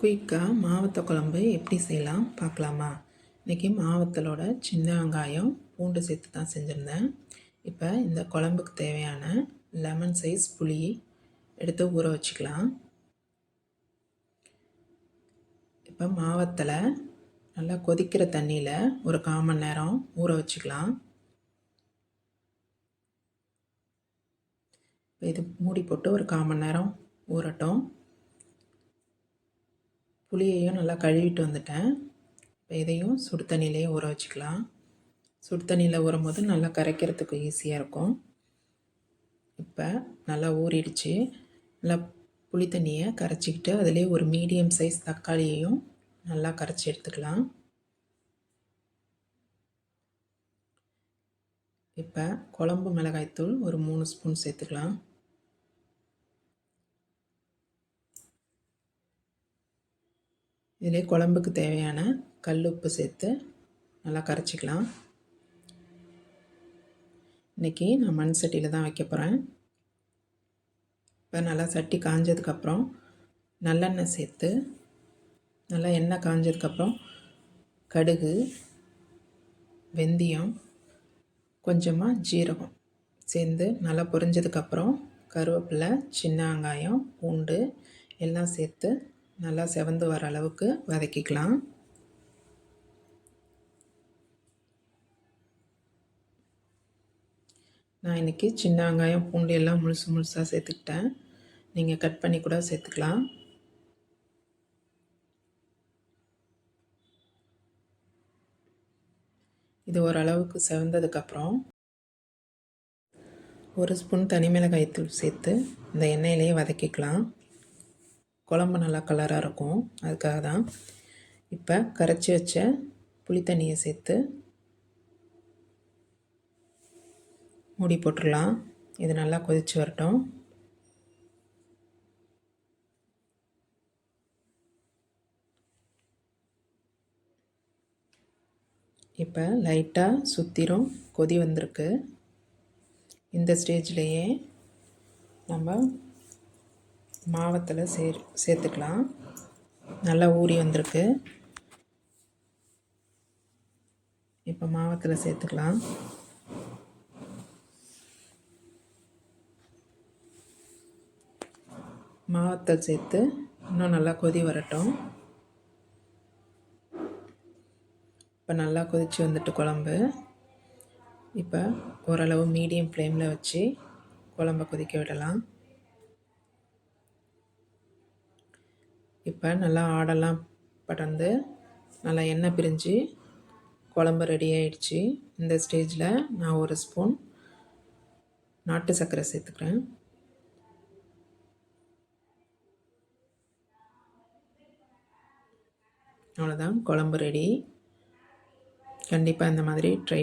குயிக்காக மாவத்த குழம்பு எப்படி செய்யலாம் பார்க்கலாமா? இன்றைக்கி மாவத்தலோட சின்ன வெங்காயம் பூண்டு சேர்த்து தான் செஞ்சுருந்தேன். இப்போ இந்த குழம்புக்கு தேவையான லெமன் சைஸ் புளி எடுத்து ஊற வச்சுக்கலாம். இப்போ மாவத்தில் நல்லா கொதிக்கிற தண்ணியில் ஒரு கால் மணி நேரம் ஊற வச்சுக்கலாம். இப்போ இது மூடி போட்டு ஒரு கால் மணி நேரம் ஊறட்டும். புளியையும் நல்லா கழுவிட்டு வந்துட்டேன். இப்போ இதையும் சுடு தண்ணியிலே ஊற வச்சுக்கலாம். சுடு தண்ணியில் ஊறும் போது நல்லா கரைக்கிறதுக்கு ஈஸியாக இருக்கும். இப்போ நல்லா ஊறிடுச்சு. நல்லா புளி தண்ணியை கரைச்சிக்கிட்டு அதிலே ஒரு மீடியம் சைஸ் தக்காளியையும் நல்லா கரைச்சி எடுத்துக்கலாம். இப்போ குழம்பு மிளகாய்த்தூள் ஒரு மூணு ஸ்பூன் சேர்த்துக்கலாம். இதிலே குழம்புக்கு தேவையான கல் உப்பு சேர்த்து நல்லா கரைச்சிக்கலாம். இன்றைக்கி நான் மண் சட்டியில் தான் வைக்க போகிறேன் இப்போ நல்லா சட்டி காஞ்சதுக்கப்புறம் நல்லெண்ணெய் சேர்த்து நல்லா எண்ணெய் காஞ்சதுக்கப்புறம் கடுகு வெந்தயம் கொஞ்சமாக ஜீரகம் சேர்ந்து நல்லா பொரிஞ்சதுக்கப்புறம் கருவேப்பிலை சின்ன வெங்காயம் பூண்டு எல்லாம் சேர்த்து நல்லா செவந்து வர அளவுக்கு வதக்கிக்கலாம். நான் இன்றைக்கி சின்ன வெங்காயம் பூண்டு எல்லாம் முழுசு முழுசாக சேர்த்துக்கிட்டேன். நீங்கள் கட் பண்ணி கூட சேர்த்துக்கலாம். இது ஓரளவுக்கு செவந்ததுக்கப்புறம் ஒரு ஸ்பூன் தனி மிளகாய்த்தூள் சேர்த்து இந்த எண்ணெயிலேயே வதக்கிக்கலாம். குழம்பு நல்லா கலராக இருக்கும். அதுக்காக தான் இப்போ கரைச்சி வச்ச புளி தண்ணியை சேர்த்து மூடி போட்டுடலாம். இது நல்லா கொதித்து வரட்டும். இப்போ லைட்டாக சுற்றிரும் கொதி வந்திருக்கு. இந்த ஸ்டேஜ்லேயே நம்ம மாவத்தில் சே சேர்த்துக்கலாம். நல்லா ஊறி வந்திருக்கு. இப்போ மாவத்தில் சேர்த்துக்கலாம். மாவத்தல் சேர்த்து இன்னும் நல்லா கொதி வரட்டும். இப்போ நல்லா கொதித்து வந்துட்டு குழம்பு. இப்போ ஓரளவு மீடியம் ஃப்ளேமில் வச்சு குழம்ப கொதிக்க விடலாம். இப்போ நல்லா ஆடெல்லாம் படர்ந்து நல்லா எண்ணெய் பிரிஞ்சு குழம்பு ரெடி ஆயிடுச்சு. இந்த ஸ்டேஜில் நான் ஒரு ஸ்பூன் நாட்டு சர்க்கரை சேர்த்துக்கிறேன். அவ்வளோதான் குழம்பு ரெடி கண்டிப்பாக இந்த மாதிரி ட்ரை